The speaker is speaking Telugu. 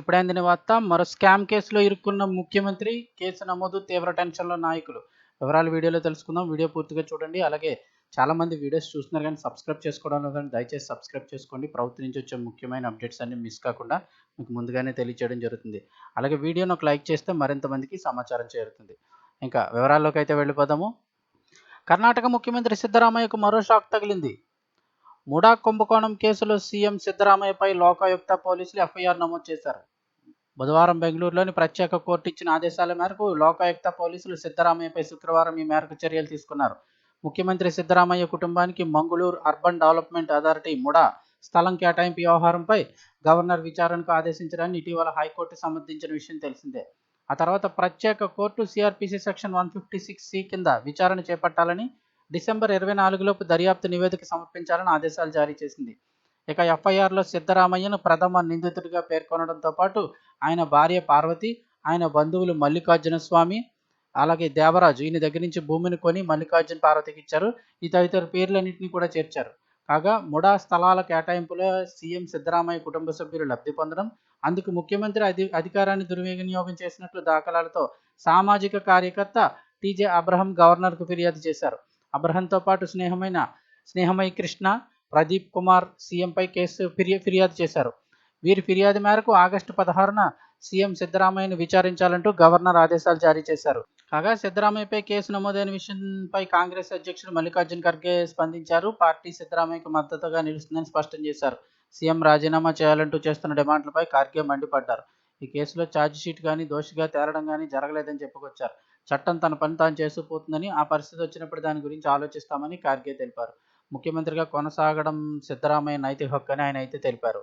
ఇప్పుడైంది వార్త మరో స్కామ్ కేసులో ఇరుక్కున్న ముఖ్యమంత్రి కేసు నమోదు తీవ్ర టెన్షన్లో నాయకులు. వివరాలు వీడియోలో తెలుసుకుందాం. వీడియో పూర్తిగా చూడండి. అలాగే చాలా మంది వీడియోస్ చూస్తున్నారు కానీ సబ్స్క్రైబ్ చేసుకోవడం లేదని దయచేసి సబ్స్క్రైబ్ చేసుకోండి. ప్రభుత్వం నుంచి వచ్చే ముఖ్యమైన అప్డేట్స్ అన్ని మిస్ కాకుండా మీకు ముందుగానే తెలియచేయడం జరుగుతుంది. అలాగే వీడియోను ఒక లైక్ చేస్తే మరింత మందికి సమాచారం చేరుతుంది. ఇంకా వివరాల్లోకి అయితే వెళ్ళిపోదాము. కర్ణాటక ముఖ్యమంత్రి సిద్ధరామయ్యకు మరో షాక్ తగిలింది. ముడా కుంభకోణం కేసులో సీఎం సిద్ధరామయ్యపై లోకాయుక్త పోలీసులు ఎఫ్ఐఆర్ నమోదు చేశారు. బుధవారం బెంగళూరులోని ప్రత్యేక కోర్టు ఇచ్చిన ఆదేశాల మేరకు లోకాయుక్త పోలీసులు సిద్ధరామయ్యపై శుక్రవారం ఈ మేరకు చర్యలు తీసుకున్నారు. ముఖ్యమంత్రి సిద్ధరామయ్య కుటుంబానికి Mangaluru urban development authority MUDA స్థలం కేటాయింపు వ్యవహారంపై గవర్నర్ విచారణకు ఆదేశించడాన్ని ఇటీవల హైకోర్టు సమర్థించిన విషయం తెలిసిందే. ఆ తర్వాత ప్రత్యేక court CrPC section one fifty six C కింద విచారణ చేపట్టాలని డిసెంబర్ ఇరవై నాలుగులోపు దర్యాప్తు నివేదిక సమర్పించాలని ఆదేశాలు జారీ చేసింది. ఇక ఎఫ్ఐఆర్లో సిద్ధరామయ్యను ప్రథమ నిందితుడిగా పేర్కొనడంతో పాటు ఆయన భార్య పార్వతి ఆయన బంధువులు మల్లికార్జున స్వామి అలాగే దేవరాజు ఈయన దగ్గర నుంచి భూమిని కొని మల్లికార్జున పార్వతికి ఇచ్చారు. ఈ తదితర పేర్లన్నింటినీ కూడా చేర్చారు. కాగా ముడా స్థలాల కేటాయింపులో సీఎం సిద్ధరామయ్య కుటుంబ సభ్యులు లబ్ధి పొందడం అందుకు ముఖ్యమంత్రి అధి అధికారాన్ని దుర్వినియోగం చేసినట్లు దాఖలాలతో సామాజిక కార్యకర్త టీజే అబ్రహం గవర్నర్కు ఫిర్యాదు చేశారు. అబ్రహంతో పాటు స్నేహమైన స్నేహమై కృష్ణ ప్రదీప్ కుమార్ సీఎంపై కేసు ఫిర్యా ఫిర్యాదు చేశారు. వీరి ఫిర్యాదు మేరకు ఆగస్టు పదహారున సీఎం సిద్ధరామయ్యను విచారించాలంటూ గవర్నర్ ఆదేశాలు జారీ చేశారు. కాగా సిద్ధరామయ్యపై కేసు నమోదైన విషయంపై కాంగ్రెస్ అధ్యక్షుడు మల్లికార్జున్ ఖర్గే స్పందించారు. పార్టీ సిద్ధరామయ్యకు మద్దతుగా నిలుస్తుందని స్పష్టం చేశారు. సీఎం రాజీనామా చేయాలంటూ చేస్తున్న డిమాండ్లపై ఖార్గే మండిపడ్డారు. ఈ కేసులో ఛార్జిషీట్ కానీ దోషిగా తేలడం కానీ జరగలేదని చెప్పుకొచ్చారు. చట్టం తన పని తాను చేసుకుపోతుందని ఆ పరిస్థితి వచ్చినప్పుడు దాని గురించి ఆలోచిస్తామని ఖార్గే తెలిపారు. ముఖ్యమంత్రిగా కొనసాగడం సిద్ధరామయ్య నైతిక హక్కు అని ఆయన అయితే తెలిపారు.